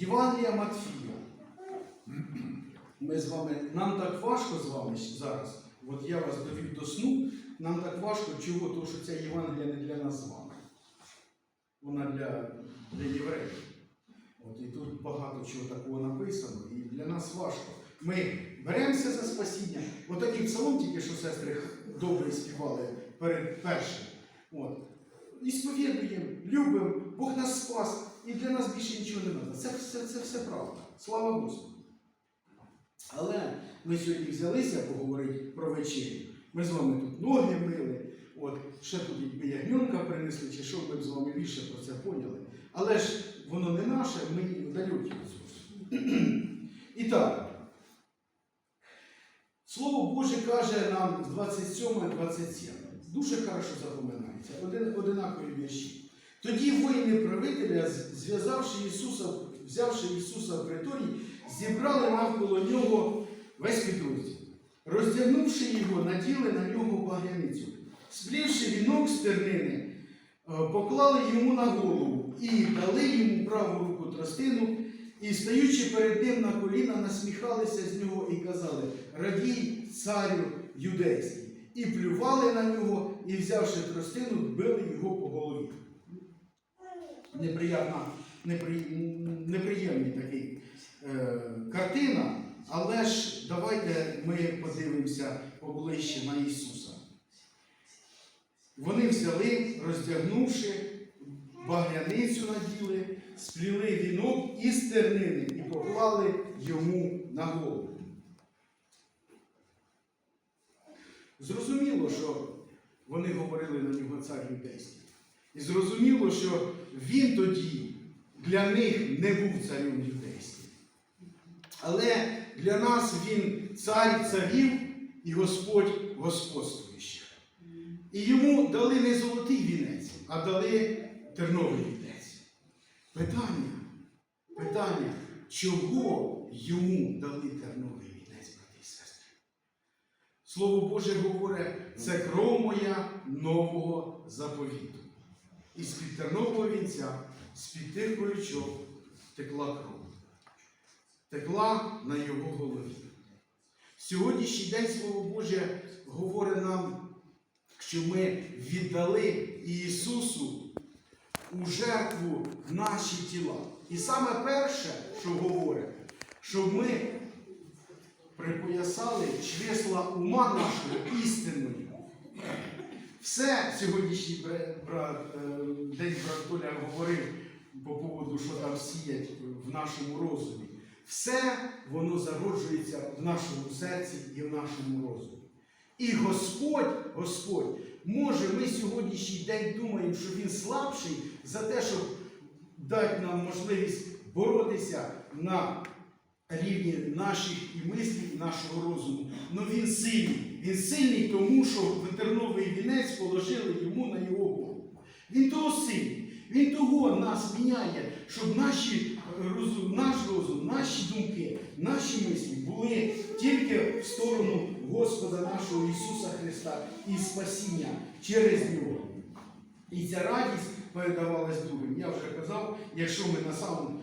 Євангелія Матфія. Ми з вами, нам так важко з вами зараз. От я вас довів до сну. Нам так важко, чого? Тому що ця Євангелія не для нас з вами. Вона для, для євреїв. От і тут багато чого такого написано, і для нас важко. Ми беремося за спасіння. Отакий псалом, тільки що сестри добре співали перед першим. От. І сповідуємо, любимо, Бог нас спас, і для нас більше нічого не треба. Це, все- це все правда. Слава Господу. Але ми сьогодні взялися поговорити про вечерю. Ми з вами тут ноги мили, от, ще тут ягненка принесли, чи що ми б з вами більше про це поняли. Але ж воно не наше, ми далекі від. І так, Слово Боже каже нам з 27-27. Дуже хорошо запоминається, один, одинакові вірші. Тоді воїни правителя, зв'язавши Ісуса, взявши Ісуса в приторій, зібрали навколо нього весь підрозділ. Роздягнувши його, наділи на нього багряницю. Сплівши вінок з тернини, е, поклали йому на голову і дали йому праву руку тростину, і, стаючи перед ним на коліна, насміхалися з нього і казали: Радій, царю юдейський. І плювали на нього, і, взявши тростину, били його по голові. Неприятна, непри... неприємний такий е, картина, але ж давайте ми подивимося поближче на Ісуса. Вони взяли, роздягнувши, багряницю наділи, спліли вінок із тернини і поклали йому на голову. Зрозуміло, що вони говорили на нього цар юдейський. І зрозуміло, що він тоді для них не був царем юдейським. Але для нас він цар царів і Господь господствуючий. І йому дали не золотий вінець, а дали терновий вінець. Питання, питання, чого йому дали терновий вінець, брати і? Слово Боже говорить, це кров моя нового заповіту. І з-під тернового вінця, з-під тих колючок текла кров. Текла на його голові. Сьогоднішній день Слово Боже говорить нам, що ми віддали Ісусу у жертву наші тіла. І саме перше, що говорить, щоб ми припоясали чресла ума нашого істиною. Все сьогоднішній брат, е, день брат Толя говорив по поводу, що там сіять в нашому розумі. Все воно зароджується в нашому серці і в нашому розумі. І Господь, Господь, може, ми сьогоднішній день думаємо, що Він слабший за те, щоб дати нам можливість боротися на рівні наших і мислів, і нашого розуму. Ну він сильний. Він сильний, тому що витерновий вінець положили йому на його голову. Він того сильний. Він того нас міняє, щоб наші е, розум, наш розум, наші думки, наші мислі були тільки в сторону Господа нашого Ісуса Христа і спасіння через Нього. І ця радість передавалась другим. Я вже казав, якщо ми на самому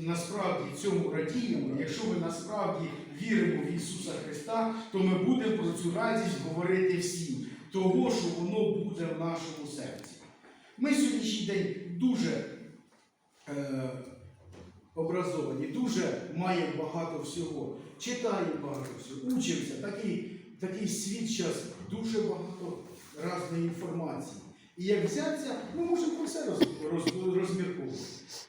насправді цьому радіємо, якщо ми насправді віримо в Ісуса Христа, то ми будемо про цю радість говорити всім, того, що воно буде в нашому серці. Ми сьогоднішній день дуже е, образовані, дуже маємо багато всього, читаємо багато всього, учимося. Такий, такий світ зараз дуже багато різної інформації. І як взятися, ми можемо про все роз, роз, розмірковувати.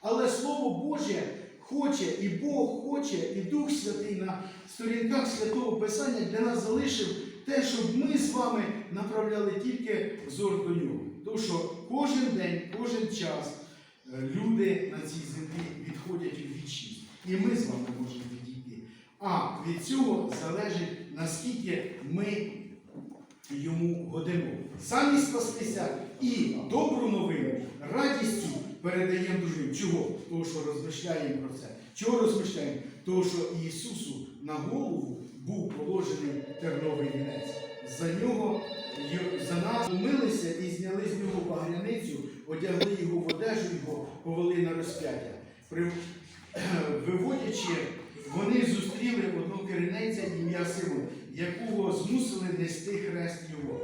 Але Слово Боже хоче, і Бог хоче, і Дух Святий на сторінках Святого Писання для нас залишив те, щоб ми з вами направляли тільки взор до нього. Тому що кожен день, кожен час е, люди на цій землі відходять у вічність. І ми з вами можемо відійти. А від цього залежить, наскільки ми йому годимо. Самі спастися і добру новину радістю передаємо другим. Чого? Того, що розмишляємо про це. Чого розмишляємо? Того, що Ісусу на голову був положений терновий вінець. За нього за нас умилися і зняли з нього багряницю, одягли його в одежу його, повели на розп'яття. При- виводячи, вони зустріли одного керівниця ім'я Симон, якого змусили нести хрест його.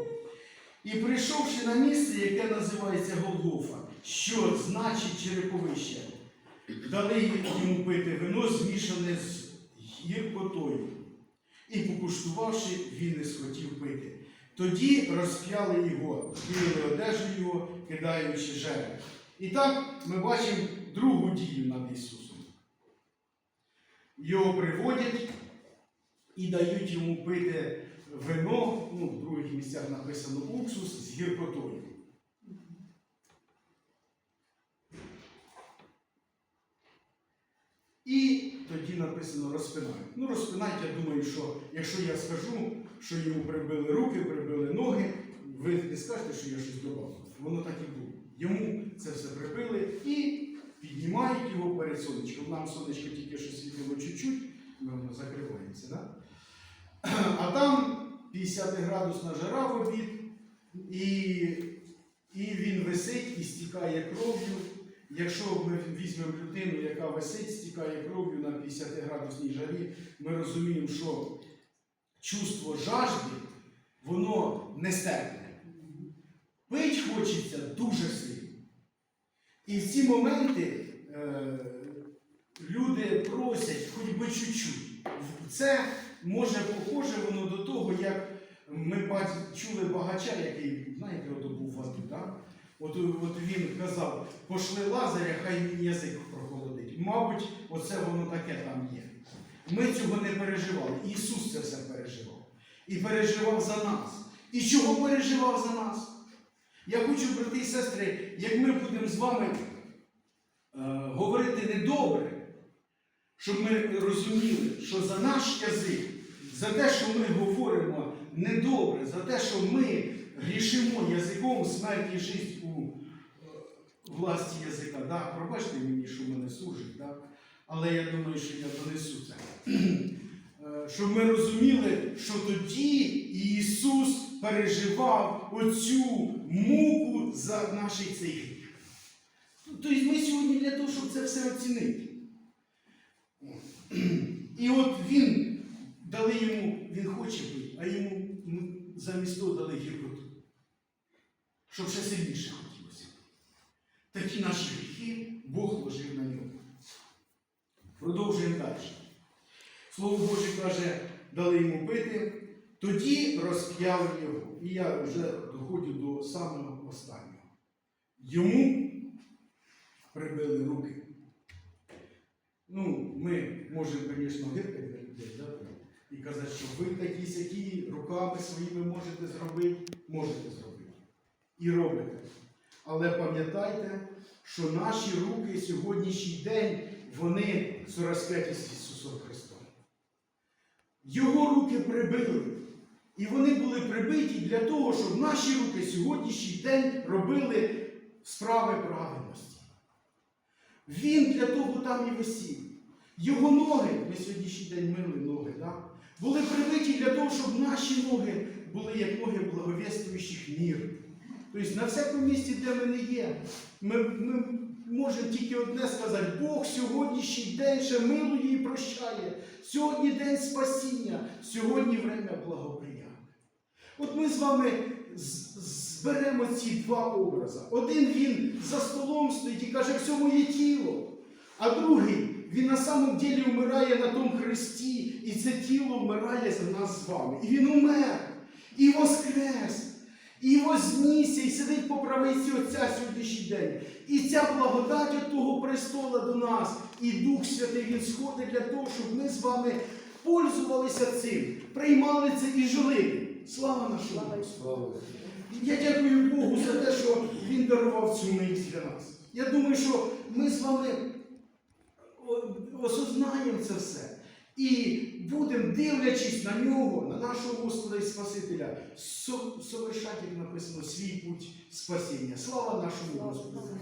І прийшовши на місце, яке називається Голгофа, що значить череповище, дали йому пити вино, змішане з гіркотою. І покуштувавши, він не схотів пити. Тоді розп'яли його, вбили одежу його, кидаючи жереб. І так ми бачимо другу дію над Ісусом. Його приводять і дають йому пити вино, ну, в других місцях написано уксус з гіркотою. І тоді написано розпинають. Ну, розпинають, я думаю, що якщо я скажу, що йому прибили руки, прибили ноги, ви не скажете, що я щось додав. Воно так і було. Йому це все прибили і піднімають його перед сонечком. Нам сонечко тільки що світило чуть-чуть, воно закриваємося. Да? А там 50 градусна жара в обід, і, і він висить і стікає кров'ю. Якщо ми візьмемо людину, яка висить, стікає кров'ю на 50 градусній жарі, ми розуміємо, що чувство жажди, воно нестерпне. Пить хочеться дуже сильно. І в ці моменти е, люди просять хоч би чуть-чуть. Це може похоже воно до того, як ми чули багача, який, знаєте, ото був в аду, так? От, от він казав, пошли Лазаря, хай мені язик прохолодить. Мабуть, оце воно таке там є. Ми цього не переживали. Ісус це все переживав. І переживав за нас. І чого переживав за нас? Я хочу, брати і сестри, як ми будемо з вами е, говорити недобре, щоб ми розуміли, що за наш язик, за те, що ми говоримо недобре, за те, що ми грішимо язиком смерть і е, власті язика. Да, пробачте мені, що мене служить, да? але я думаю, що я донесу це. Е, Щоб ми розуміли, що тоді Ісус переживав оцю муку за наш цей гріх. Тобто ми сьогодні для того, щоб це все оцінити. І от він дали йому, він хоче пити, а йому ну, замість того дали гіркоту. Щоб ще сильніше. Такі наші гріхи Бог ложив на нього. Продовжуємо далі. Слово Боже каже, дали йому пити, тоді розп'яли його. І я вже доходжу до самого останнього. Йому прибили руки. Ну, ми можемо, звісно, гиркати на людей, да? і казати, що ви такі сякі руками своїми можете зробити, можете зробити. І робите. Але пам'ятайте, що наші руки сьогоднішній день, вони розп'яті з Ісусом Христом. Його руки прибили. І вони були прибиті для того, щоб наші руки сьогоднішній день робили справи праведності. Він для того там і висів. Його ноги, ми сьогоднішній день мили ноги, да? були прибиті для того, щоб наші ноги були як ноги благовіствуючих мір. Тобто на всякому місці, де ми не є, ми, ми можемо тільки одне сказати, Бог сьогоднішній день ще милує і прощає. Сьогодні день спасіння, сьогодні время благоприяття. От ми з вами зберемо ці два образи. Один він за столом стоїть і каже, все моє тіло. А другий, він на самом ділі вмирає на тому хресті, і це тіло вмирає за нас з вами. І він умер, і воскрес, і вознісся, і сидить по правиці Отця сьогоднішній день. І ця благодать від того престола до нас, і Дух Святий Він сходить для того, щоб ми з вами пользувалися цим, приймали це і жили. Слава нашому Господу! Я дякую Богу за те, що Він дарував цю мить для нас. Я думаю, що ми з вами осознаємо це все. І будемо, дивлячись на нього, на нашого Господа і Спасителя, совершать, як написано, свій путь спасіння. Слава нашому Господу!